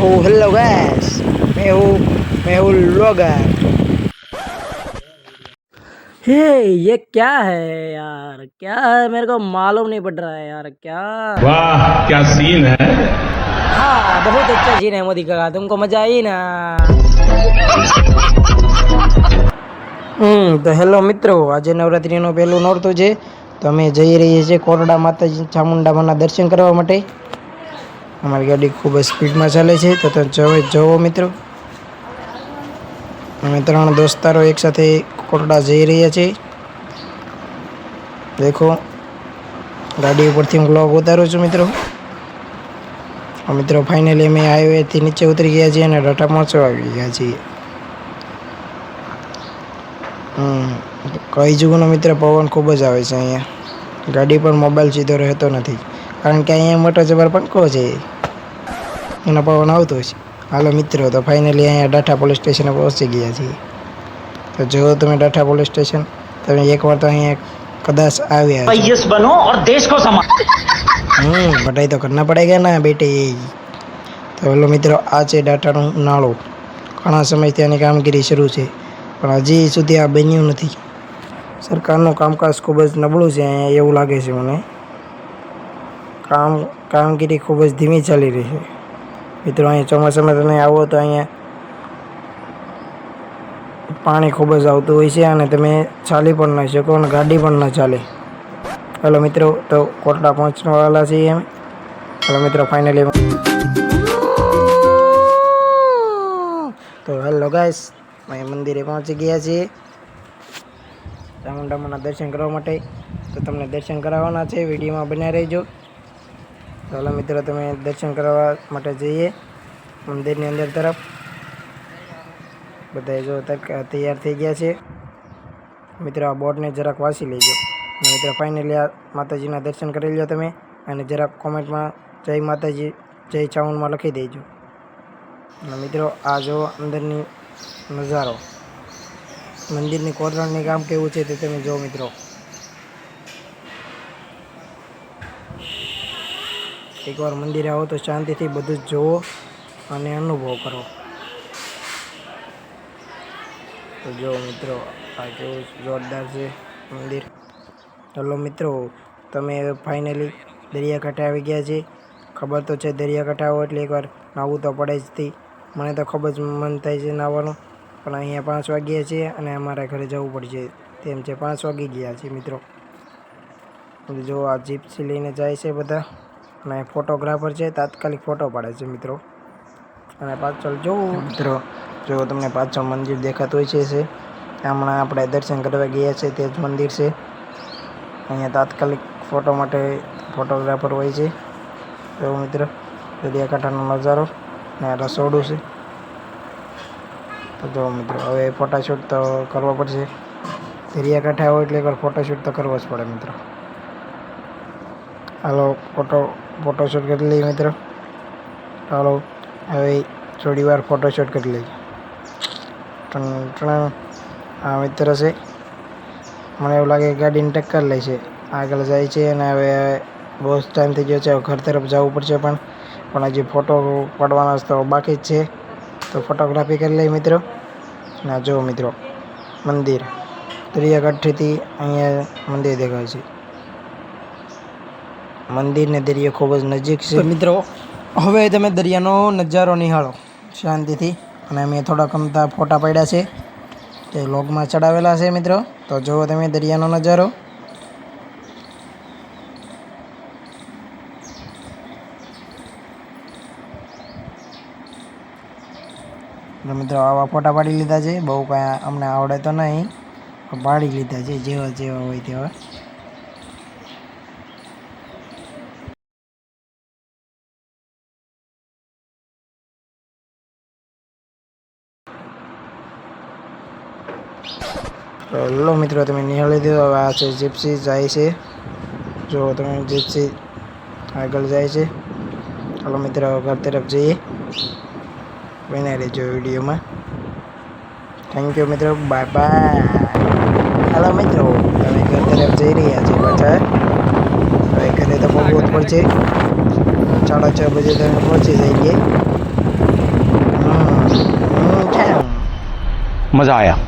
ओ hello guys मैं हूँ मैं हूँ ब्लॉगर हे ये क्या है यार क्या है मेरे को मालूम नहीं पड़ रहा है यार क्या वाह क्या सीन है हाँ बहुत अच्छा सीन है मोदी का तुमको मजा आई ना હમ તો હેલો મિત્રો આજે નવરાત્રિનું પહેલું નોરતું છે તો અમે જઈ રહીએ છીએ કોરડા માતાજી ચામુંડામાના દર્શન કરવા માટે અમારી ગાડી ખૂબ જ સ્પીડમાં ચાલે છે. તો તમે જવો મિત્રો. અમે ત્રણ દોસ્તારો એકસાથે કોરડા જઈ રહ્યા છીએ. દેખો, ગાડી ઉપરથી હું બ્લોગ ઉતારું છું મિત્રો. મિત્રો ફાઇનલી અમે હાઈવેથી નીચે ઉતરી ગયા છીએ અને ડાટા મોચો આવી ગયા છીએ. કહી જુગનો મિત્ર, પવન ખૂબ જ આવે છે અહીંયા. ગાડી પર મોબાઈલ સીધો રહેતો નથી. कारण के अँ मोटो जबर पोचना पवन आत हलो मित्रों तो फाइनली अँ डाठा पुलिस स्टेशन पहुँची गया तो जो तुम्हें डाठा पुलिस स्टेशन तब एक बार तो अँ कदाश आया बनो तो करना पड़ेगा ना बेटे तो हेलो मित्रों आज डाटा नाड़ो घना समय से कामगिरी शुरू है पर हजी सुधी आ बनू नहीं सरकार कामकाज खूबज नबड़ू है एवं लगे मैंने કામ, કામગીરી ખૂબ જ ધીમી ચાલી રહી છે. મિત્રો અહીંયા ચોમાસામાં તમે આવો તો અહીંયા પાણી ખૂબ જ આવતું હોય છે અને તમે ચાલી પણ ન શકો અને ગાડી પણ ન ચાલે. હલો, મિત્રો, તો કોટડા પહોંચવાવાલા છીએ અમે હલો, મિત્રો ફાઇનલી તો હેલો ગાઈસ અમે મંદિરે પહોંચી ગયા છીએ. ચામુંડામાના દર્શન કરવા માટે. તો તમને દર્શન કરાવવાના છે. વિડીયોમાં બન્યા રહેજો. હેલો મિત્રો, તમે દર્શન કરવા માટે જઈએ મંદિરની અંદર તરફ. બધા જો તૈયાર થઈ ગયા છે. મિત્રો, આ બોર્ડને જરાક વાંચી લેજો. મિત્રો ફાઇનલી આ માતાજીના દર્શન કરી લો તમે અને જરાક કોમેન્ટમાં જય માતાજી, જય ચાવણમાં લખી દેજો. અને મિત્રો, આ જો અંદરની નજારો. મંદિરની કોતરણની કામ કેવું છે તે તમે જો મિત્રો. એકવાર મંદિરે આવો તો શાંતિથી બધું જ જુઓ અને અનુભવ કરો. તો જો મિત્રો, આ કેવું જોરદાર છે મંદિર. ચલો મિત્રો, તમે ફાઇનલી દરિયાકાંઠે આવી ગયા છે? ખબર તો છે દરિયાકાંઠે આવો એટલે એકવાર નાહવું તો પડે જ થી. મને તો ખૂબ જ મન થાય છે નાહવાનું પણ અહીંયા પાંચ વાગ્યા છે અને અમારા ઘરે જવું પડશે. તેમ છે પાંચ વાગી ગયા છે મિત્રો. જો આ જીપ્સી લઈને જાય છે બધા. અને ફોટોગ્રાફર છે, તાત્કાલિક ફોટો પાડે છે મિત્રો. અને પાછળ જોવું મિત્રો, જો તમને પાછળ મંદિર દેખાતું હોય છે હમણાં આપણે દર્શન કરવા ગયા છે, તે જ મંદિર છે. અહીંયા તાત્કાલિક ફોટો માટે ફોટોગ્રાફર હોય છે. તો મિત્ર, દરિયાકાંઠાનો નજારો ને રસોડું છે. તો જો મિત્રો, હવે ફોટોશૂટ તો કરવો પડશે. દરિયાકાંઠા હોય એટલે એકવાર ફોટોશૂટ તો કરવો જ પડે મિત્રો. હાલો ફોટો ફોટોશૂટ કરી લઈએ મિત્રો. હાલો હવે થોડી વાર ફોટોશૂટ કરી લઈએ. ટણ આ મિત્ર છે. મને એવું લાગે ગાડીને ટક્કર લે છે. આગળ જાય છે અને હવે બહુ જ ટાઈમ થઈ ગયો છે. ઘર તરફ જવું પડશે પણ. પણ હજી ફોટો પાડવાના તો બાકી જ છે. તો ફોટોગ્રાફી કરી લઈએ મિત્રો. ના જુઓ મિત્રો, મંદિર. દરિયાકાંઠેથી અહીંયા મંદિર દેખાય છે. મંદિર ને દરિયો ખૂબ જ નજીક છે. મિત્રો, હવે તમે દરિયાનો નજારો નિહાળો શાંતિથી. અને અમે થોડાક અમતા ફોટા પાડ્યા છે. તે લોગમાં ચડાવેલા છે મિત્રો. તો જુઓ તમે દરિયાનો નજારો. મિત્રો, આવા ફોટા પાડી લીધા છે. બહુ કાંઈ અમને આવડે તો નહીં. પાડી લીધા છે, જેવા જેવા હોય તેવા. લો મિત્રો તમે નિહાળી દીધો હવે આ છે જીપ્સી જાય છે જો તમે જીપ્સી આગળ જાય છે ચાલો મિત્રો ઘર તરફ જઈએ બને રહેજો વિડીયોમાં થેન્ક યુ મિત્રો બાય બાય હાલો મિત્રો તમે ઘર તરફ જઈ રહ્યા છો પાછા હવે ઘરે તો પહોંચવું જ પડશે સાડા છ બજે તમે પહોંચી જઈએ મજા આવ્યા